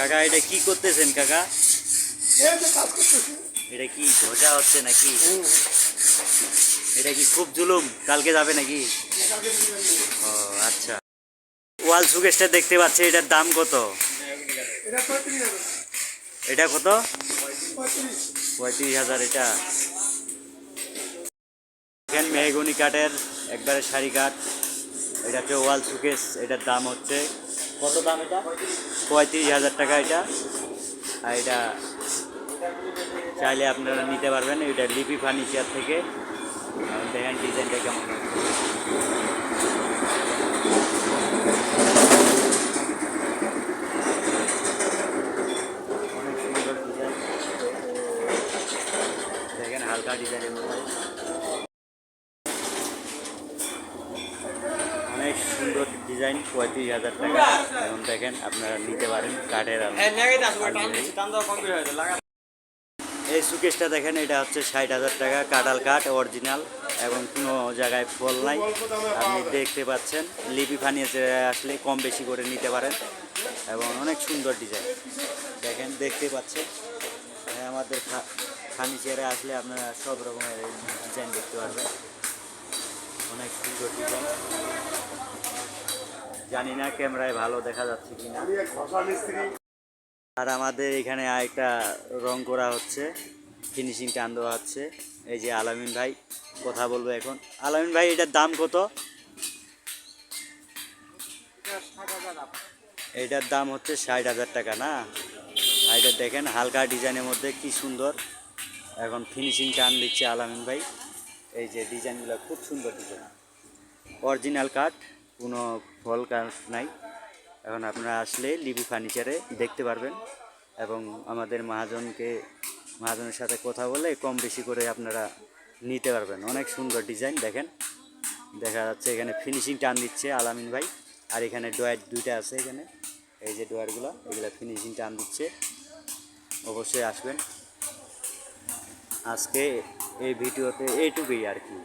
কাকা এটা কি করতেছেন কাকা? এটা কি ধোজা হচ্ছে নাকি? এটা কি খুব জুলুম? কালকে যাবে নাকি। ও আচ্ছা। ওয়াল সুকেশটা দেখতে পাচ্ছি এটার দাম কত? এটা কত? পঁয়ত্রিশ। পঁয়ত্রিশ হাজার এটা। এখানে মেহগুনি কাঠের একবারে শাড়ি কাঠ। এটা হচ্ছে ওয়াল সুকেস এটার দাম হচ্ছে কত দাম এটা? পঁয়ত্রিশ হাজার টাকা এটা। আর এটা চাইলে আপনারা নিতে পারবেন, এটা লিপি ফার্নিচার থেকে। দেখেন ডিজাইনটা কেমন দেখেন হালকা ডিজাইনের মধ্যে অনেক সুন্দর ডিজাইন পঁয়ত্রিশ হাজার টাকা। এখন দেখেন আপনারা নিতে পারেন কাঠের আলমারি। এই সুকেশটা দেখেন এটা হচ্ছে ষাট হাজার টাকা কাঁঠাল কাঠ অরিজিনাল এবং কোনো জায়গায় ফল নাই। আপনি দেখতে পাচ্ছেন লিপি ফার্নিচারে আসলে কম বেশি করে নিতে পারেন। এবং অনেক সুন্দর ডিজাইন। দেখেন দেখতে পাচ্ছেন। হ্যাঁ, আমাদের ফার্নিচারে আসলে আপনারা সব রকমের ডিজাইন দেখতে পারবেন। অনেক সুন্দর ডিজাইন। জানি না ক্যামেরায় ভালো দেখা যাচ্ছে ঘষা মিস্ত্রি। আর আমাদের এখানে আরেকটা রং করা হচ্ছে ফিনিশিং টান দেওয়া হচ্ছে। এই যে আলামিন ভাই কথা বলব এখন। আলামিন ভাই এটার দাম কত? এটার দাম হচ্ছে ষাট হাজার টাকা না? এটা দেখেন হালকা ডিজাইনের মধ্যে কি সুন্দর। এখন ফিনিশিং টান দিচ্ছে আলামিন ভাই। এই যে ডিজাইনগুলো খুব সুন্দর ডিজাইন। অরিজিনাল কাঠ। কোনো ফল কাজ নাই। এখন আপনারা আসলে লিপি ফার্নিচারে দেখতে পারবেন এবং আমাদের মহাজনকে, মহাজনের সাথে কথা বলে কম বেশি করে আপনারা নিতে পারবেন। অনেক সুন্দর ডিজাইন, দেখেন। দেখা যাচ্ছে এখানে ফিনিশিং টান দিচ্ছে আলামিন ভাই। আর এখানে ডয়ার দুইটা আছে এখানে। এই যে ডয়ারগুলো এগুলো ফিনিশিং টান দিচ্ছে। অবশ্যই আসবেন। আজকে এই ভিডিওতে এইটুকুই আর কি।